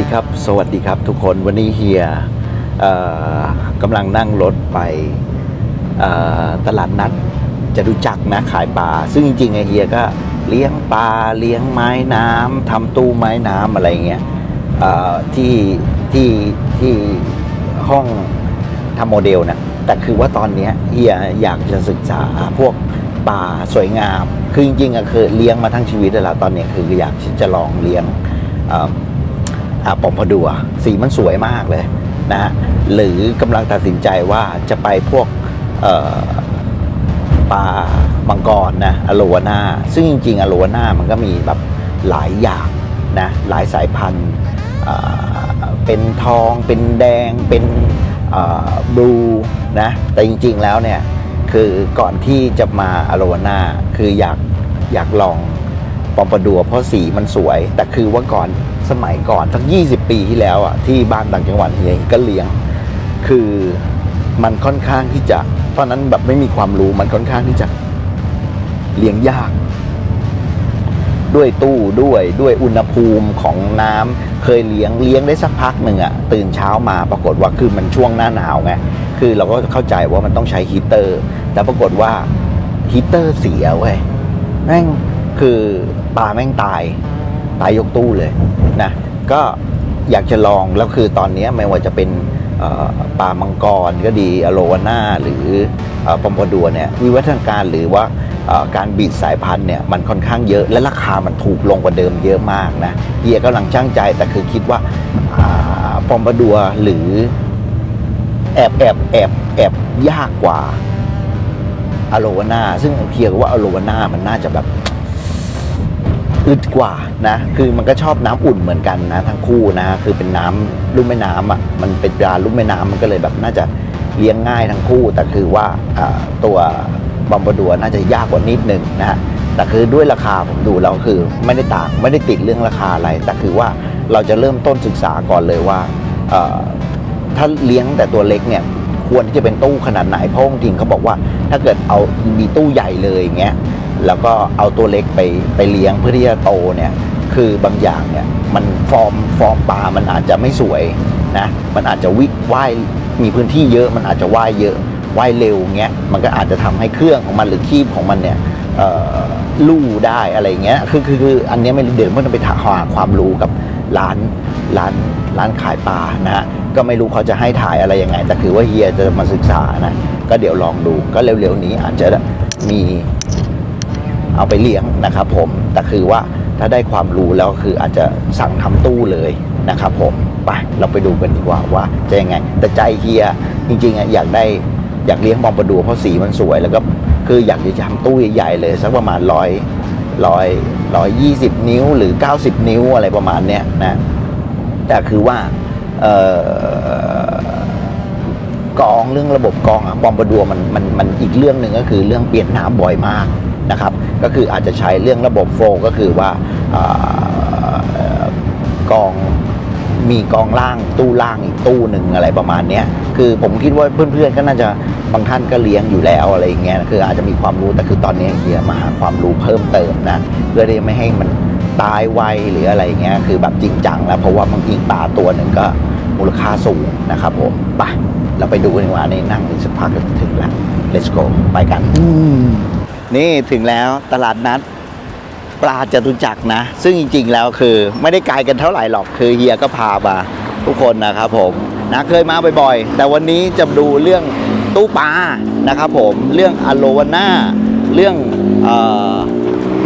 ดีครับ สวัสดีครับทุกคนวันนี้เฮียกำลังนั่งรถไปตลาดนัดจะดูจักนะขายปลาซึ่งจริงๆไอเฮียก็เลี้ยงปลาเลี้ยงไม้น้ำทำตู้ไม้น้ำอะไรเงี้ยที่ที่ที่ห้องทำโมเดลนะแต่คือว่าตอนนี้เฮียอยากจะศึกษาพวกปลาสวยงาม คือจริงๆอะคือเลี้ยงมาทั้งชีวิตแล้วล่ะตอนนี้คืออยากจะลองเลี้ยง ปอมพดัวสีมันสวยมากเลยนะฮะหรือกำลังตัดสินใจว่าจะไปพวกปลามังกรนะอโลวาน่าซึ่งจริงๆอโลวาน่ามันก็มีแบบหลายอย่างนะหลายสายพันธุ์เป็นทองเป็นแดงเป็นบลูนะแต่จริงๆแล้วเนี่ยคือก่อนที่จะมาอโลวาน่าคืออยากอยากลองปอมปดัวเพราะสีมันสวย แต่คือว่าก่อน สมัยก่อนสัก 20 ปีที่แล้วอะที่บ้านต่างจังหวัดเฮียก็เลี้ยง คือมันค่อนข้างที่จะตอนนั้นแบบไม่มีความรู้มันค่อนข้างที่จะเลี้ยงยาก ด้วยตู้ด้วยด้วยอุณหภูมิของน้ำเคยเลี้ยงเลี้ยงได้สักพักหนึ่งอะตื่นเช้ามาปรากฏว่าคือมันช่วงหน้าหนาวไงคือเราก็เข้าใจว่ามันต้องใช้ฮีเตอร์ แต่ปรากฏว่าฮีเตอร์เสียเว้ยแม่งคือปลาแม่งตาย ตายยกตู้เลยนะก็อยากจะลองแล้วคือตอนนี้ไม่ว่าจะเป็นปลามังกรก็ดีอโลวาน่าหรืออปอมปดัวเนี่ยวิวัฒนาการหรือว่าการบีดสายพันธุ์เนี่ยมันค่อนข้างเยอะและราคามันถูกลงกว่าเดิมเยอะมากนะเฮียกำลังช่างใจแต่คือคิดว่าอปอมปดัวหรือแอบแอบแอบแอบยากกว่าอโลวาน่าซึ่งเฮียก็ว่าอโลวาน่ามันน่าจะแบบ อึดกว่านะคือมันก็ชอบน้ำอุ่นเหมือนกันนะทั้งคู่นะคือเป็นน้ำลุ่มแม่น้ำอะมันเป็นปลาลุ่มแม่น้ำมันก็เลยแบบน่าจะเลี้ยงง่ายทั้งคู่ แต่คือว่าตัวบอมบดัวน่าจะยากกว่านิดนึงนะฮะแต่คือด้วยราคาผมดูแล้วคือไม่ได้ต่างไม่ได้ติดเรื่องราคาอะไร แต่คือว่าเราจะเริ่มต้นศึกษาก่อนเลยว่าถ้าเลี้ยงแต่ตัวเล็กเนี่ย ควรที่จะเป็นตู้ขนาดไหนเพราะจริงเขาบอกว่า ถ้าเกิดเอามีตู้ใหญ่เลยอย่างเงี้ยแล้วก็เอาตัวเล็กไปไปเลี้ยงเพื่อที่จะโตเนี่ยคือบางอย่างเนี่ยมันฟอร์มฟอร์มปลา มันอาจจะไม่สวยนะมันอาจจะวิว่ายมีพื้นที่เยอะมันอาจจะว่ายเยอะว่ายเร็วเงี้ยมันก็อาจจะทำให้เครื่องของมันหรือคีบของมันเนี่ยลู่ได้อะไรเงี้ยคือคือคืออันนี้ไม่เดี๋ยวมันต้องไปหาความรู้กับร้านร้านร้านขายปลานะฮะ ก็ไม่รู้เขาจะให้ถ่ายอะไรยังไง แต่คือว่าเฮียจะมาศึกษานะ ก็เดี๋ยวลองดูก็เร็วๆนี้อาจจะมีเอาไปเลี้ยงนะครับผมแต่คือว่าถ้าได้ความรู้แล้วคืออาจจะสั่งทำตู้เลยนะครับผมไปเราไปดูกันดีกว่าว่าจะยังไง แต่ใจเฮียจริงๆอะอยากได้อยากเลี้ยงบอมปลาดูเพราะสีมันสวย แล้วก็คืออยากจะทำตู้ใหญ่ๆเลยสักประมาณร้อยร้อยร้อยยี่สิบนิ้วหรือ 90 นิ้วอะไรประมาณเนี้ยนะแต่คือว่า กองเรื่องระบบกองอะบอมบดัวมันมันมันอีกเรื่องหนึ่งก็คือเรื่องเปลี่ยนน้ำบ่อยมากนะครับ ก็คืออาจจะใช้เรื่องระบบโฟก็คือว่าอ่ากองมีกองล่างตู้ล่างอีกตู้หนึ่งอะไรประมาณนี้คือผมคิดว่าเพื่อนๆก็น่าจะบางท่านก็เลี้ยงอยู่แล้วอะไรอย่างเงี้ยคืออาจจะมีความรู้แต่คือตอนนี้เฮียมาหาความรู้เพิ่มเติมนะเพื่อที่ไม่ให้มัน ตายไวหรืออะไรเงี้ยคือแบบจริงจังแล้วเพราะว่าบางทีปลาตัวหนึ่งก็มูลค่าสูงนะครับผมไปเราไปดูกันดีกว่านี่นั่งอีกสักพักก็จะถึงแล้ว let's go ไปกันนี่ถึงแล้วตลาดนัดปลาจตุจักรนะ ซึ่งจริง ๆ แล้วคือไม่ได้ไกลกันเท่าไหร่หรอกคือเฮียก็พามาทุกคนนะครับผมนะเคยมาบ่อยๆ แต่วันนี้จะดูเรื่องตู้ปลานะครับผมเรื่องอโลวาน่าเรื่องเอ่อ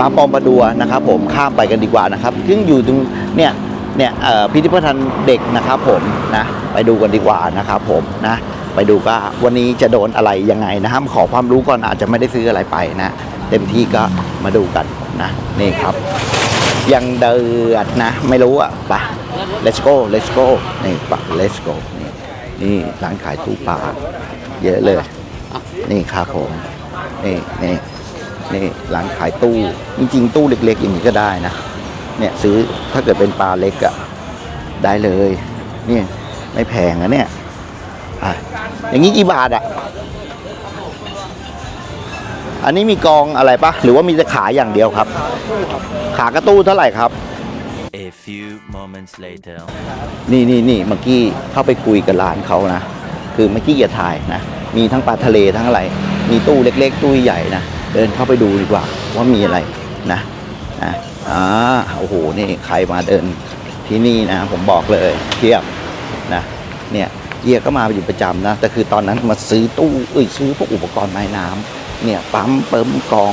ปาปอมปลาดัวนะครับผมข้ามไปกันดีกว่านะครับซึ่งอยู่ตรงเนี่ยเนี่ยพิพิธภัณฑ์เด็กนะครับผมนะไปดูกันดีกว่านะครับผมนะไปดูว่าวันนี้จะโดนอะไรยังไงนะครับขอความรู้ก่อนอาจจะไม่ได้ซื้ออะไรไปนะเต็มที่ก็มาดูกันนะนี่ครับ ยังเดือดนะ ไม่รู้อะไป let's go let's go นี่ปะ let's go นี่นี่ร้านขายตู้ปลาเยอะเลย นี่ครับผม นี่นี่ นี่ร้านขายตู้ จริงๆ ตู้เล็ก ๆ อย่างนี้ก็ได้นะ เนี่ยซื้อถ้าเกิดเป็นปลาเล็กอะได้เลยนี่ไม่แพงนะเนี่ยอะอย่างนี้กี่บาทอะอันนี้มีกองอะไรปะหรือว่ามีแต่ขาอย่างเดียวครับ ขากระตู้เท่าไหร่ครับ A few moments later. นี่นี่นี่เมื่อกี้เข้าไปคุยกับร้านเขานะ คือเมื่อกี้อย่าถ่ายนะ มีทั้งปลาทะเลทั้งอะไร มีตู้เล็ก ๆ ตู้ใหญ่นะ เดินเข้าไปดูดีกว่าว่ามีอะไรนะนะอ่าโอ้โหนี่ใครมาเดินที่นี่นะ ผมบอกเลยเทียบนะเนี่ยเฮียก็มาอยู่ประจำนะแต่คือตอนนั้นมาซื้อตู้เอ้ยซื้อพวกอุปกรณ์ไม้น้ำเนี่ยปั๊มเปิมกอง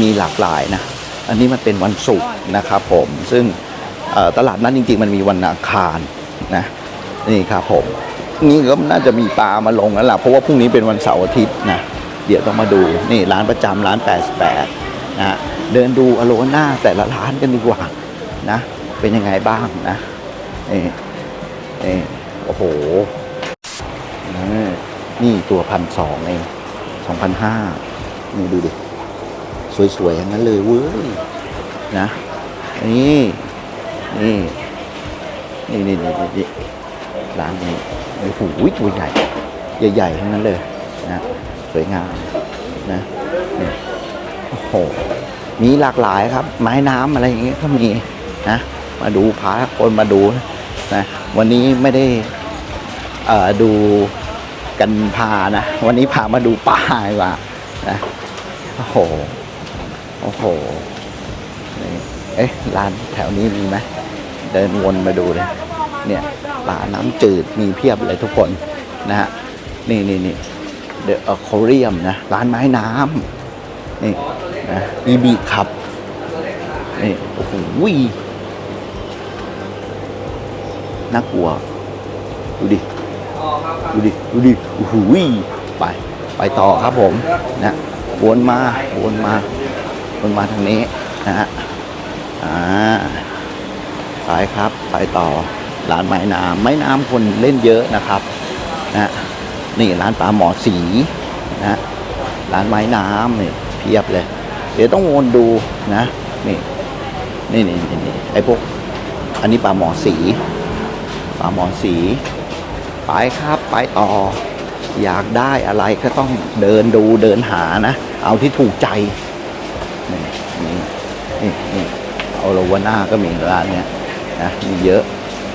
มีหลากหลายนะอันนี้มันเป็นวันศุกร์นะครับผมซึ่งตลาดนั้นจริงๆ มันมีวันอังคารนะนี่ครับผมนี่ก็น่าจะมีปลามาลงแล้วล่ะเพราะว่าพรุ่งนี้เป็นวันเสาร์อาทิตย์นะ เดี๋ยวต้องมาดูนี่ร้านประจำร้าน 88นะเดินดูอโลน่าแต่ละร้านกันดีกว่านะเป็นยังไงบ้างนะนี่นี่โอ้โหนี่ตัวพันสองเองสองพันห้านี่ดูดิ สวยๆอย่างนั้นเลยเว้ยนะนี่นี่นี่นี่นี่นี่ร้านนี้โอ้โหตัวใหญ่ ใหญ่ๆทั้งนั้นเลยนะ สวยงามนะโอ้โหมีหลากหลายครับ ไม้น้ำอะไรอย่างเงี้ยก็มีนะมาดูพาคนมาดูนะวันนี้ไม่ได้เอ่อดูกันพานะ วันนี้พามาดูปลากว่านะโอ้โหโอ้โหเอ๊ะร้านแถวนี้มีไหมเดินวนมาดูเลยเนี่ยปลาน้ำจืดมีเพียบเลยทุกคนนะฮะนี่นี่นี่ เดอะโคเรียมนะ ร้านไม้น้ำนี่นะอีบีครับนี่โอ้โหน่ากลัว ดูดิ ดูดิ ดูดิโอ้โหไป ไปต่อครับผม นะ วนมา วนมา วนมาทางนี้นะฮะ อ่าไปครับ ไปต่อร้านไม้น้ำไม้น้ำคนเล่นเยอะนะครับ นะ นี่ร้านปลาหมอสีนะร้านไม้น้ำนี่เพียบเลย เดี๋ยวต้องวนดูนะ นี่นี่นี่นี่ไอ้พวก อันนี้ปลาหมอสีปลาหมอสี ไปครับไปต่อ อยากได้อะไรก็ต้องเดินดูเดินหานะ เอาที่ถูกใจ นี่นี่นี่นี่เอาโลวาน่าก็มีร้านเนี้ยนะมีเยอะ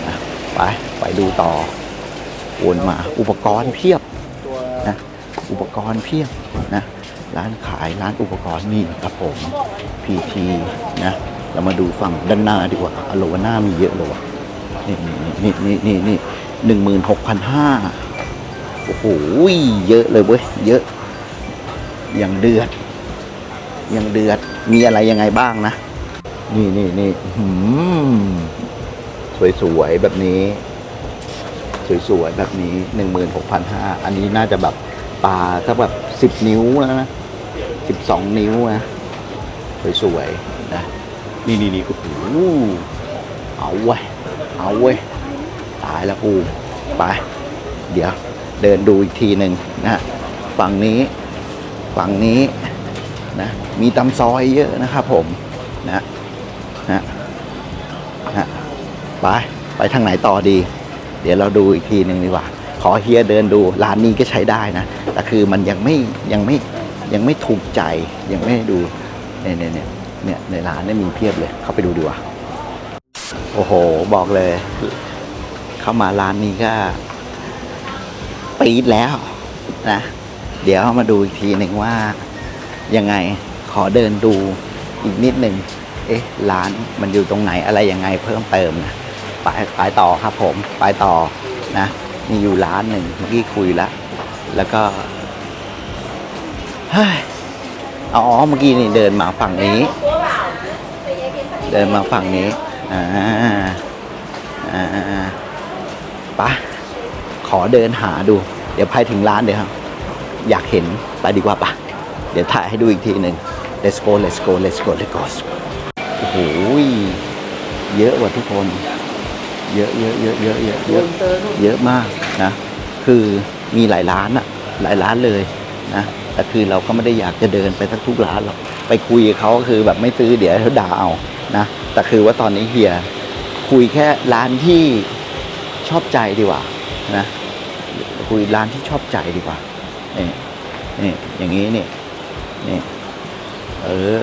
นะไปไปดูต่อ วนมาอุปกรณ์เพียบนะอุปกรณ์เพียบนะร้านขายร้านอุปกรณ์นี่ครับผม PT นะเรามาดูฝั่งด้านหน้าดีกว่าอโลวาน่ามีเยอะเลยว่ะนี่นี่นี่นี่นี่หนึ่งหมื่นหกพันห้าโอ้โหเยอะเลยเว้ยเยอะอย่างเดือดอย่างเดือดมีอะไรยังไงบ้างนะ นี่นี่นี่สวยๆแบบนี้ สวยๆ แบบนี้หนึ่งหมื่นหกพันห้าอันนี้น่าจะแบบปลาถ้าแบบสิบนิ้วแล้วนะสิบสองนิ้วนะ สวยๆ นะ นี่นี่นี่โอ้โหเอาเว้ย เอาเว้ย ตายแล้วกูไป เดี๋ยว เดินดูอีกทีหนึ่งนะฝั่งนี้ ฝั่งนี้นะมีตำซอยเยอะนะครับผมนะนะนะไป ไปทางไหนต่อดี เดี๋ยวเราดูอีกทีหนึ่งดีกว่า ขอเฮียเดินดูร้านนี้ก็ใช้ได้นะ แต่คือมันยังไม่ยังไม่ยังไม่ถูกใจยังไม่ดูเนี่ยเนี่ยเนี่ยเนี่ยในร้านเนี่ยมีเพียบเลยเข้าไปดูดีกว่า โอ้โห บอกเลย เข้ามาร้านนี้ก็ปีดแล้วนะเดี๋ยวมาดูอีกทีหนึ่งว่ายังไงขอเดินดูอีกนิดหนึ่งเอ๊ะร้านมันอยู่ตรงไหนอะไรยังไงเพิ่มเติมนะ ไปไปต่อครับผมไปต่อนะมีอยู่ร้านหนึ่งเมื่อกี้คุยแล้วแล้วก็เฮ้ยอ๋อเมื่อกี้นี่เดินมาฝั่งนี้ เดินมาฝั่งนี้อ่าอ่าปะขอเดินหาดู เดี๋ยวไปถึงร้านเดี๋ยวครับอยากเห็นไปดีกว่าปะเดี๋ยวถ่ายให้ดูอีกทีหนึ่ง let's go let's go let's go let's go โอ้โหเยอะว่ะทุกคน เยอะเยอะเยอะเยอะเยอะเยอะเยอะมากนะคือมีหลายร้านอะหลายร้านเลยนะแต่คือเราก็ไม่ได้อยากจะเดินไปทั้งทุกร้านหรอกไปคุยกับเขาก็คือแบบไม่ซื้อเดี๋ยวเขาด่าเอานะแต่คือว่าตอนนี้เฮียคุยแค่ร้านที่ชอบใจดีกว่านะคุยร้านที่ชอบใจดีกว่านี่นี่อย่างนี้นี่นี่เออ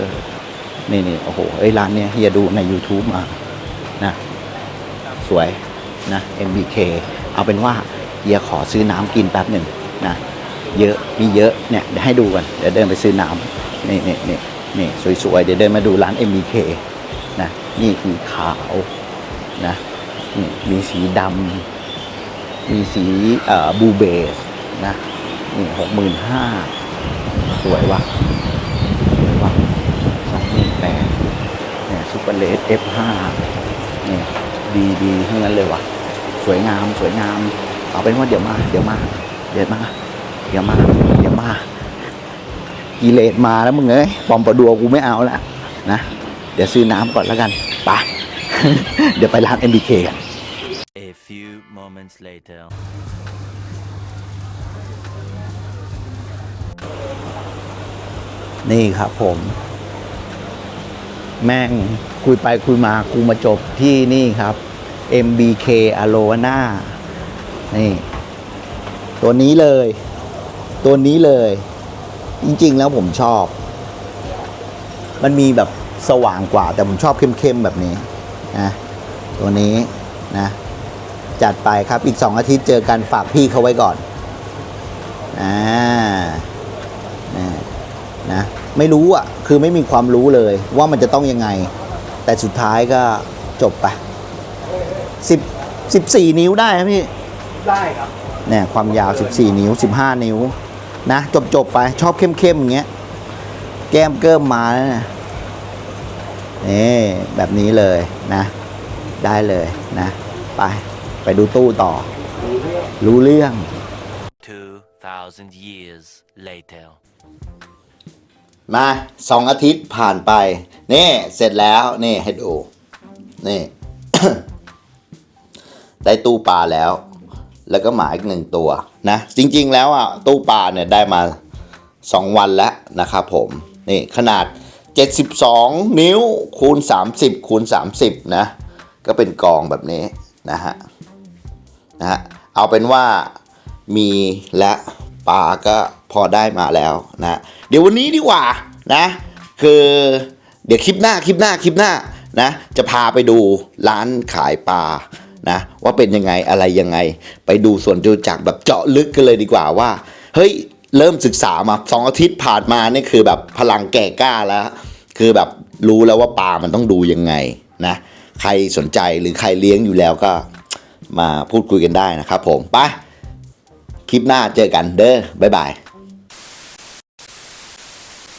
นี่นี่โอ้โหไอ้ยร้านเนี้ยเฮียดูใน YouTube มานะ สวยนะ MBK เอาเป็นว่าเฮียขอซื้อน้ำกินแป๊บหนึ่งนะเยอะมีเยอะเนี่ยเดี๋ยวให้ดูกันเดี๋ยวเดินไปซื้อน้ำนี่นี่นี่นี่สวยๆเดี๋ยวเดินมาดูร้าน MBK นะนี่มีขาวนะนี่มีสีดำมีสีเอ่อบูเบสนะนี่หกหมื่นห้าสวยว่ะสวยว่ะสองหมื่นแปดเนี่ยซูเปอร์เลส F5 เนี่ย ดีดีๆทั้งนั้นเลยว่ะ สวยงามสวยงาม เอาเป็นว่าเดี๋ยวมา เดี๋ยวมา เดี๋ยวมา เดี๋ยวมาเดี๋ยวมากิเลสมาแล้วมึงเอ้ยปอมประดัวกูไม่เอาแล้วนะ เดี๋ยวซื้อน้ำก่อนแล้วกันไปเดี๋ยวไปร้าน MBK กัน A few moments later. นี่ครับผม แม่งคุยไปคุยมากูมาจบที่นี่ครับ MBK a l o a n a นี่ ตัวนี้เลย ตัวนี้เลย จริงๆแล้วผมชอบ มันมีแบบสว่างกว่า แต่ผมชอบเข้มๆแบบนี้นะตัวนี้นะจัดไปครับอีกสองอาทิตย์เจอกันฝากพี่เขาไว้ก่อนอ่านะนะ ไม่รู้อะคือไม่มีความรู้เลยว่ามันจะต้องยังไง แต่สุดท้ายก็จบไปสิบสิบสี่นิ้วได้ไหมพี่ได้ครับเนี่ยความยาว 14 นิ้ว 15 นิ้ว นะจบจบๆไปชอบเข้มๆอย่างเงี้ย แก้มเกิมมาแล้วนะนี่แบบนี้เลยนะ ได้เลยนะ ไป ไปดูตู้ต่อ รู้เรื่อง 2,000 years later. มาสองอาทิตย์ผ่านไป นี่เสร็จแล้ว นี่ให้ดู นี่ ได้ตู้ปลาแล้ว แล้วก็หมาอีกหนึ่งตัวนะ จริง ๆ แล้วอะ ตู้ปลาเนี่ยได้มา2วันแล้วนะครับผม นี่ขนาด 72 นิ้วคูณ 30คูณ30 นะ ก็เป็นกองแบบนี้นะฮะ นะฮะ เอาเป็นว่ามีและ ปลาก็พอได้มาแล้วนะเดี๋ยววันนี้ดีกว่านะคือเดี๋ยวคลิปหน้าคลิปหน้าคลิปหน้านะจะพาไปดูร้านขายปลานะว่าเป็นยังไงอะไรยังไง ไปดูส่วนจตุจักรแบบเจาะลึกกันเลยดีกว่าว่า เฮ้ยเริ่มศึกษามาสองอาทิตย์ผ่านมานี่คือแบบพลังแก่กล้าแล้ว คือแบบรู้แล้วว่าปลามันต้องดูยังไงนะใครสนใจหรือใครเลี้ยงอยู่แล้วก็มาพูดคุยกันได้นะครับผมไป คลิปหน้าเจอกันเด้อบ๊ายบาย